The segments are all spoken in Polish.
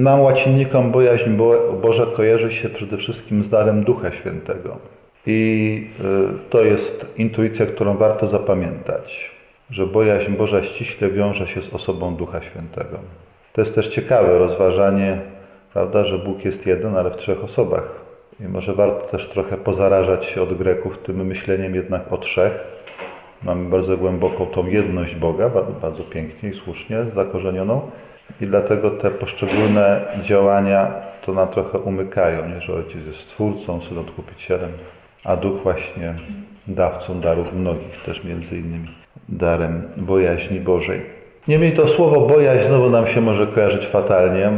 Nam, łacinnikom, bojaźń Bo- Boża kojarzy się przede wszystkim z darem Ducha Świętego. I y, to jest intuicja, którą warto zapamiętać, że bojaźń Boża ściśle wiąże się z osobą Ducha Świętego. To jest też ciekawe rozważanie, prawda, że Bóg jest jeden, ale w trzech osobach. I może warto też trochę pozarażać się od Greków tym myśleniem jednak o trzech. Mamy bardzo głęboką tą jedność Boga, bardzo pięknie i słusznie zakorzenioną. I dlatego te poszczególne działania to nam trochę umykają, nie? że Ojciec jest Stwórcą, Syn Odkupicielem, a Duch właśnie dawcą darów mnogich, też między innymi darem bojaźni Bożej. Niemniej to słowo bojaźń znowu nam się może kojarzyć fatalnie,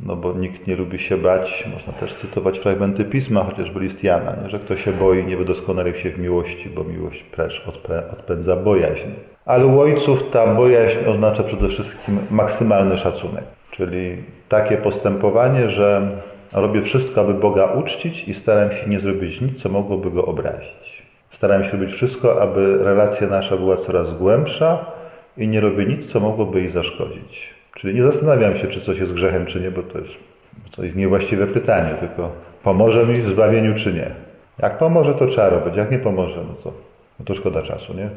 no bo nikt nie lubi się bać. Można też cytować fragmenty Pisma, chociażby list Jana, nie? że kto się boi, nie wydoskonalił się w miłości, bo miłość precz odpę- odpędza bojaźń. Ale u ojców ta bojaźń oznacza przede wszystkim maksymalny szacunek, czyli takie postępowanie, że robię wszystko, aby Boga uczcić i staram się nie zrobić nic, co mogłoby Go obrazić. Staram się robić wszystko, aby relacja nasza była coraz głębsza i nie robię nic, co mogłoby jej zaszkodzić. Czyli nie zastanawiam się, czy coś jest grzechem, czy nie, bo to jest to jest niewłaściwe pytanie, tylko pomoże mi w zbawieniu, czy nie. Jak pomoże, to trzeba robić, jak nie pomoże, no to, no to szkoda czasu, nie?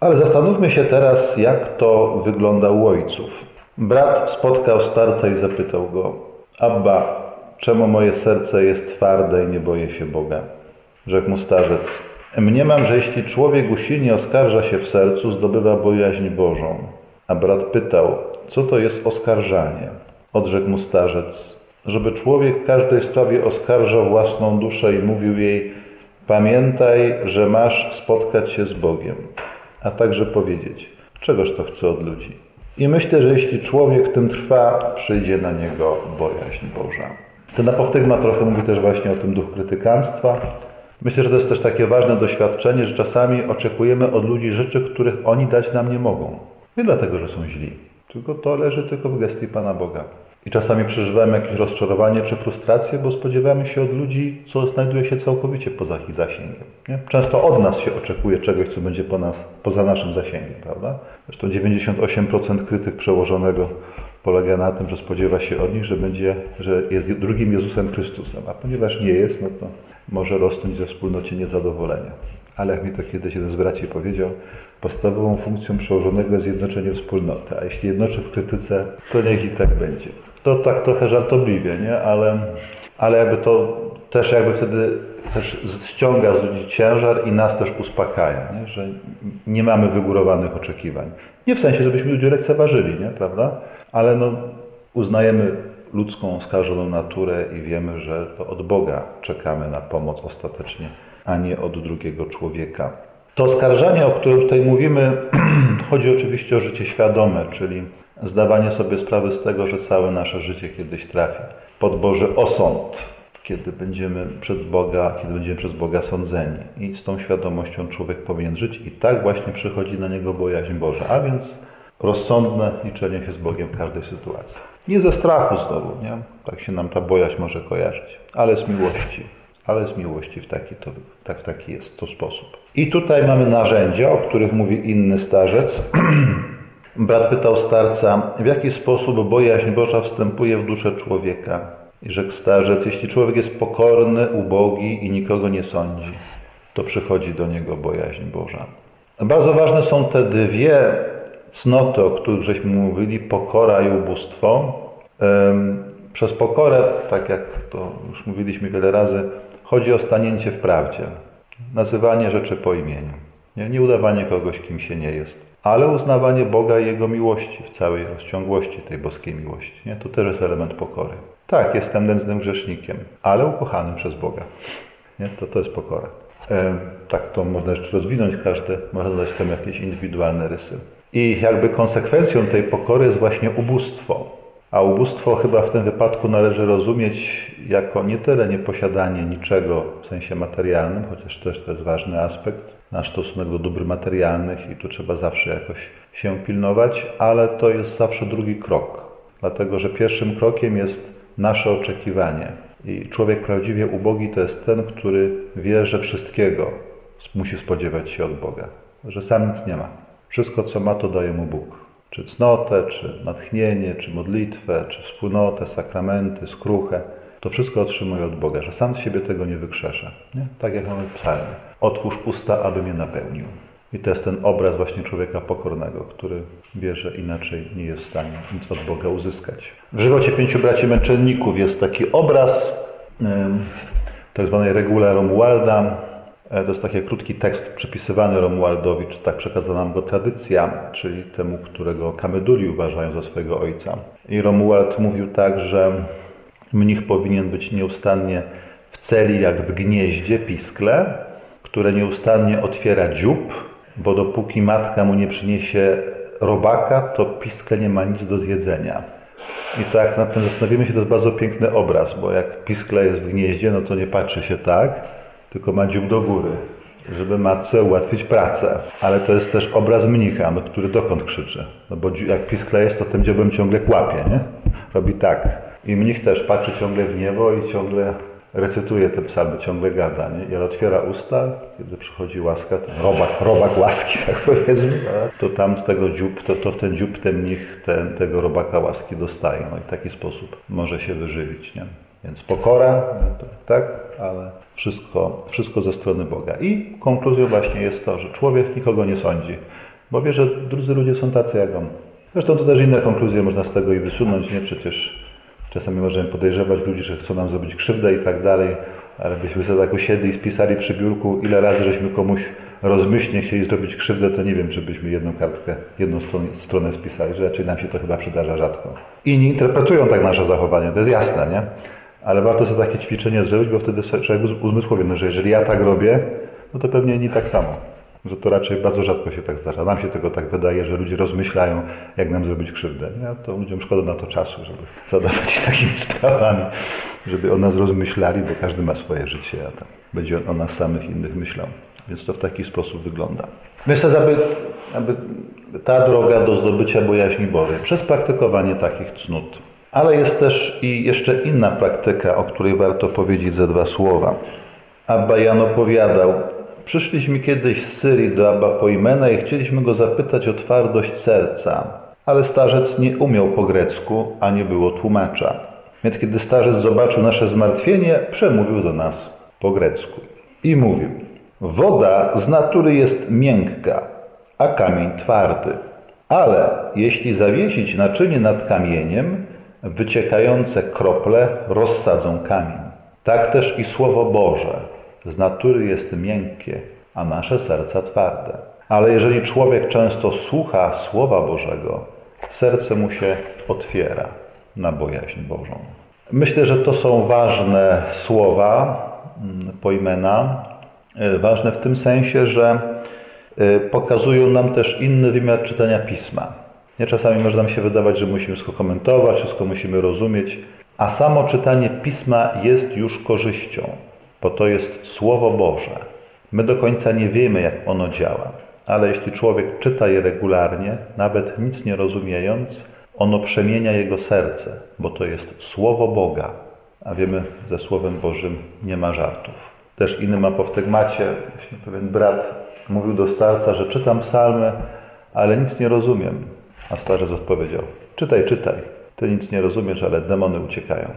Ale zastanówmy się teraz, jak to wygląda u ojców. Brat spotkał starca i zapytał go, Abba, czemu moje serce jest twarde i nie boję się Boga? Rzekł mu starzec, mniemam, że jeśli człowiek usilnie oskarża się w sercu, zdobywa bojaźń Bożą. A brat pytał, co to jest oskarżanie? Odrzekł mu starzec, żeby człowiek w każdej sprawie oskarżał własną duszę i mówił jej, pamiętaj, że masz spotkać się z Bogiem, a także powiedzieć, czegoż to chce od ludzi. I myślę, że jeśli człowiek tym trwa, przyjdzie na niego bojaźń Boża. Ten apoftegma trochę mówi też właśnie o tym duchu krytykanstwa. Myślę, że to jest też takie ważne doświadczenie, że czasami oczekujemy od ludzi rzeczy, których oni dać nam nie mogą. Nie dlatego, że są źli, tylko to leży tylko w gestii Pana Boga. I czasami przeżywamy jakieś rozczarowanie czy frustrację, bo spodziewamy się od ludzi, co znajduje się całkowicie poza ich zasięgiem. Nie? Często od nas się oczekuje czegoś, co będzie po nas, poza naszym zasięgiem, prawda? Zresztą 98% krytyk przełożonego polega na tym, że spodziewa się od nich, że będzie, że jest drugim Jezusem Chrystusem, a ponieważ nie jest, no to może rosnąć ze wspólnocie niezadowolenia. Ale mi to kiedyś jeden z braci powiedział, podstawową funkcją przełożonego jest zjednoczenie wspólnoty, a jeśli jednoczy w krytyce, to niech i tak będzie. To tak trochę żartobliwie, nie? Ale, ale jakby to też jakby wtedy też ściąga z ludzi ciężar i nas też uspokaja, nie? że nie mamy wygórowanych oczekiwań. Nie w sensie, żebyśmy ludzi lekceważyli, nie? prawda? Ale no, uznajemy ludzką skażoną naturę i wiemy, że to od Boga czekamy na pomoc ostatecznie, a nie od drugiego człowieka. To oskarżanie, o którym tutaj mówimy, chodzi oczywiście o życie świadome, czyli zdawanie sobie sprawy z tego, że całe nasze życie kiedyś trafi pod Boży osąd, kiedy będziemy przed Boga, kiedy będziemy przez Boga sądzeni. I z tą świadomością człowiek powinien żyć i tak właśnie przychodzi na niego bojaźń Boża, a więc rozsądne liczenie się z Bogiem w każdej sytuacji. Nie ze strachu znowu, nie? Tak się nam ta bojaźń może kojarzyć, ale z miłości. Ale z miłości w taki, to, tak, w taki jest to sposób. I tutaj mamy narzędzia, o których mówi inny starzec. Brat pytał starca, w jaki sposób bojaźń Boża wstępuje w duszę człowieka. I rzekł starzec, jeśli człowiek jest pokorny, ubogi i nikogo nie sądzi, to przychodzi do niego bojaźń Boża. Bardzo ważne są te dwie cnoty, o których żeśmy mówili, pokora i ubóstwo. Przez pokorę, tak jak to już mówiliśmy wiele razy, chodzi o stanięcie w prawdzie, nazywanie rzeczy po imieniu, nie, nie udawanie kogoś, kim się nie jest, ale uznawanie Boga i Jego miłości w całej rozciągłości tej boskiej miłości. Nie? To też jest element pokory. Tak, jestem nędznym grzesznikiem, ale ukochanym przez Boga. Nie? To, to jest pokora. E, tak to można jeszcze rozwinąć, każdy może dodać temu jakieś indywidualne rysy. I jakby konsekwencją tej pokory jest właśnie ubóstwo. A ubóstwo chyba w tym wypadku należy rozumieć jako nie tyle nieposiadanie niczego w sensie materialnym, chociaż też to jest ważny aspekt, nasz stosunek do dóbr materialnych i tu trzeba zawsze jakoś się pilnować, ale to jest zawsze drugi krok, dlatego że pierwszym krokiem jest nasze oczekiwanie. I człowiek prawdziwie ubogi to jest ten, który wie, że wszystkiego musi spodziewać się od Boga, że sam nic nie ma. Wszystko, co ma, to daje mu Bóg. Czy cnotę, czy natchnienie, czy modlitwę, czy wspólnotę, sakramenty, skruchę. To wszystko otrzymuję od Boga, że sam z siebie tego nie wykrzeszę. Nie? Tak jak mamy w psalmie. Otwórz usta, aby mnie napełnił. I to jest ten obraz właśnie człowieka pokornego, który wie, że inaczej nie jest w stanie nic od Boga uzyskać. W żywocie pięciu braci męczenników jest taki obraz tak zwanej regule Romualda. E, to jest taki krótki tekst przypisywany Romualdowi, czy tak przekazana nam go tradycja, czyli temu, którego Kameduli uważają za swojego ojca. I Romuald mówił tak, że mnich powinien być nieustannie w celi jak w gnieździe, piskle, które nieustannie otwiera dziób, bo dopóki matka mu nie przyniesie robaka, to piskle nie ma nic do zjedzenia. I tak nad tym zastanowimy się, to jest bardzo piękny obraz, bo jak piskle jest w gnieździe, no to nie patrzy się tak, tylko ma dziób do góry, żeby matce ułatwić pracę. Ale to jest też obraz mnicha, no, który dokąd krzyczy. No bo jak piskle jest, to tym dziobem ciągle kłapie, nie? Robi tak. I mnich też patrzy ciągle w niebo i ciągle recytuje te psalmy, ciągle gada, nie? I otwiera usta, kiedy przychodzi łaska, robak, robak łaski, tak powiedzmy, to tam z tego dziób, to, to w ten dziób ten mnich ten, tego robaka łaski dostaje. No i w taki sposób może się wyżywić, nie? Więc pokora, tak, ale wszystko, wszystko ze strony Boga. I konkluzją właśnie jest to, że człowiek nikogo nie sądzi, bo wie, że drudzy ludzie są tacy jak on. Zresztą to też inne konkluzje można z tego i wysunąć, nie? Przecież Czasami możemy podejrzewać ludzi, że chcą nam zrobić krzywdę i tak dalej, ale byśmy sobie tak usiedli i spisali przy biurku, ile razy żeśmy komuś rozmyślnie chcieli zrobić krzywdę, to nie wiem, czy byśmy jedną kartkę, jedną stronę, stronę spisali, że raczej nam się to chyba przydarza rzadko. Inni interpretują tak nasze zachowanie, to jest jasne, nie? Ale warto sobie takie ćwiczenie zrobić, bo wtedy człowiek uzmysłowie, no, że jeżeli ja tak robię, no to pewnie inni tak samo że to raczej bardzo rzadko się tak zdarza. Nam się tego tak wydaje, że ludzie rozmyślają, jak nam zrobić krzywdę. Ja, to ludziom szkoda na to czasu, żeby zadawać się takimi sprawami, żeby o nas rozmyślali, bo każdy ma swoje życie, a tam będzie o nas samych innych myślał. Więc to w taki sposób wygląda. Myślę, aby, aby ta droga do zdobycia bojaźni Bożej przez praktykowanie takich cnót. Ale jest też i jeszcze inna praktyka, o której warto powiedzieć ze dwa słowa. Abba Jan opowiadał, Przyszliśmy kiedyś z Syrii do Abba Poimena i chcieliśmy go zapytać o twardość serca, ale starzec nie umiał po grecku, a nie było tłumacza. Więc kiedy starzec zobaczył nasze zmartwienie, przemówił do nas po grecku i mówił: Woda z natury jest miękka, a kamień twardy. Ale jeśli zawiesić naczynie nad kamieniem, wyciekające krople rozsadzą kamień. Tak też i Słowo Boże z natury jest miękkie, a nasze serca twarde. Ale jeżeli człowiek często słucha Słowa Bożego, serce mu się otwiera na bojaźń Bożą. Myślę, że to są ważne słowa mm, pojmena, e, ważne w tym sensie, że e, pokazują nam też inny wymiar czytania pisma. Nie czasami może nam się wydawać, że musimy wszystko komentować, wszystko musimy rozumieć, a samo czytanie pisma jest już korzyścią bo to jest Słowo Boże. My do końca nie wiemy, jak ono działa, ale jeśli człowiek czyta je regularnie, nawet nic nie rozumiejąc, ono przemienia jego serce, bo to jest Słowo Boga. A wiemy, ze Słowem Bożym nie ma żartów. Też inny ma powtegmacie, właśnie pewien brat mówił do starca, że czytam psalmy, ale nic nie rozumiem. A starzec odpowiedział, czytaj, czytaj, ty nic nie rozumiesz, ale demony uciekają.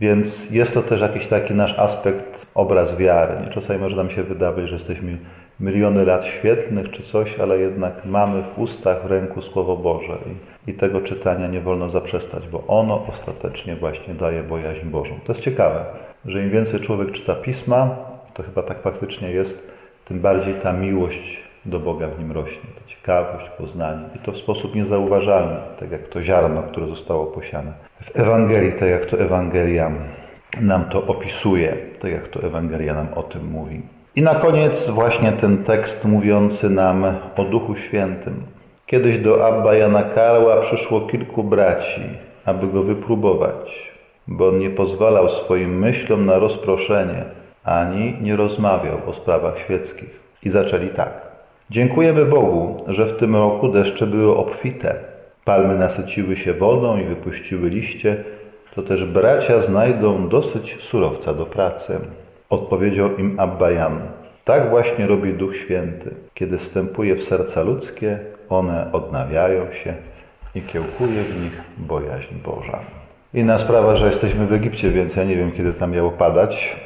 Więc jest to też jakiś taki nasz aspekt, obraz wiary. Nie? Czasami może nam się wydawać, że jesteśmy miliony lat świetlnych czy coś, ale jednak mamy w ustach, w ręku Słowo Boże i, i tego czytania nie wolno zaprzestać, bo ono ostatecznie właśnie daje bojaźń Bożą. To jest ciekawe, że im więcej człowiek czyta Pisma, to chyba tak faktycznie jest, tym bardziej ta miłość do Boga w nim rośnie. Ta ciekawość, poznanie. I to w sposób niezauważalny, tak jak to ziarno, które zostało posiane. W Ewangelii, tak jak to Ewangelia nam to opisuje, tak jak to Ewangelia nam o tym mówi. I na koniec właśnie ten tekst mówiący nam o Duchu Świętym. Kiedyś do Abba Jana Karła przyszło kilku braci, aby go wypróbować, bo on nie pozwalał swoim myślom na rozproszenie, ani nie rozmawiał o sprawach świeckich. I zaczęli tak. Dziękujemy Bogu, że w tym roku deszcze były obfite. Palmy nasyciły się wodą i wypuściły liście, to też bracia znajdą dosyć surowca do pracy. Odpowiedział im Abba Jan. Tak właśnie robi Duch Święty. Kiedy wstępuje w serca ludzkie, one odnawiają się i kiełkuje w nich bojaźń Boża. Inna sprawa, że jesteśmy w Egipcie, więc ja nie wiem, kiedy tam miało padać.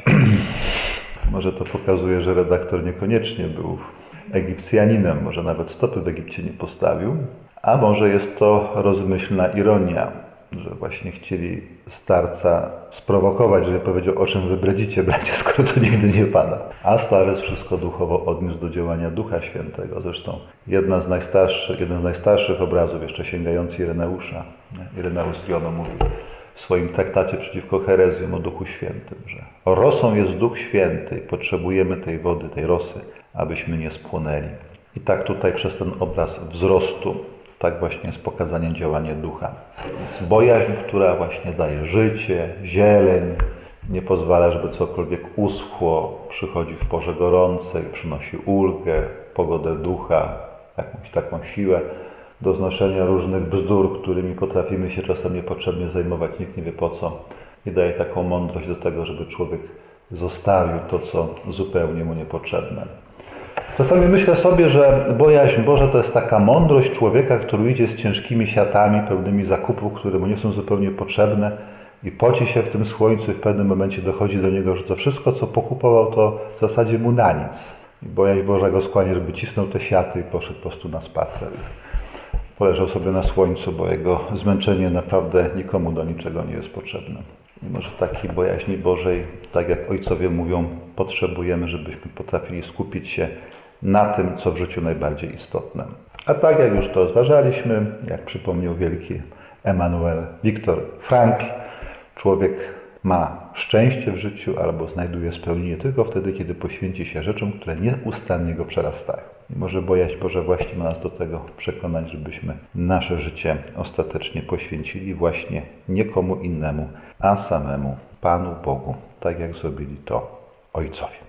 Może to pokazuje, że redaktor niekoniecznie był Egipcjaninem, może nawet stopy w Egipcie nie postawił, a może jest to rozmyślna ironia, że właśnie chcieli starca sprowokować, żeby powiedział, o czym wy bredzicie, bracie, skoro to nigdy nie pada. A starzec wszystko duchowo odniósł do działania Ducha Świętego. Zresztą jedna z najstarszych, jeden z najstarszych obrazów, jeszcze sięgający Ireneusza? Ireneusz Jono mówił w swoim traktacie przeciwko herezjom o Duchu Świętym, że rosą jest Duch Święty potrzebujemy tej wody, tej rosy, abyśmy nie spłonęli. I tak tutaj przez ten obraz wzrostu tak właśnie jest pokazanie działania ducha. Jest bojaźń, która właśnie daje życie, zieleń, nie pozwala, żeby cokolwiek uschło, przychodzi w porze gorącej, przynosi ulgę, pogodę ducha, jakąś taką siłę do znoszenia różnych bzdur, którymi potrafimy się czasem niepotrzebnie zajmować, nikt nie wie po co. I daje taką mądrość do tego, żeby człowiek zostawił to, co zupełnie mu niepotrzebne. Czasami myślę sobie, że bojaźń Boża to jest taka mądrość człowieka, który idzie z ciężkimi siatami, pełnymi zakupów, które mu nie są zupełnie potrzebne i poci się w tym słońcu i w pewnym momencie dochodzi do niego, że to wszystko, co pokupował, to w zasadzie mu na nic. I bojaźń Boża go skłania, żeby cisnął te siaty i poszedł po prostu na spacer. Poleżał sobie na słońcu, bo jego zmęczenie naprawdę nikomu do niczego nie jest potrzebne. I może takiej bojaźni Bożej, tak jak ojcowie mówią, potrzebujemy, żebyśmy potrafili skupić się na tym, co w życiu najbardziej istotne. A tak jak już to rozważaliśmy, jak przypomniał wielki Emanuel Viktor Frankl, człowiek ma szczęście w życiu albo znajduje spełnienie tylko wtedy, kiedy poświęci się rzeczom, które nieustannie go przerastają. I może bojaźń Boże właśnie ma nas do tego przekonać, żebyśmy nasze życie ostatecznie poświęcili właśnie nie komu innemu, a samemu Panu Bogu, tak jak zrobili to ojcowie.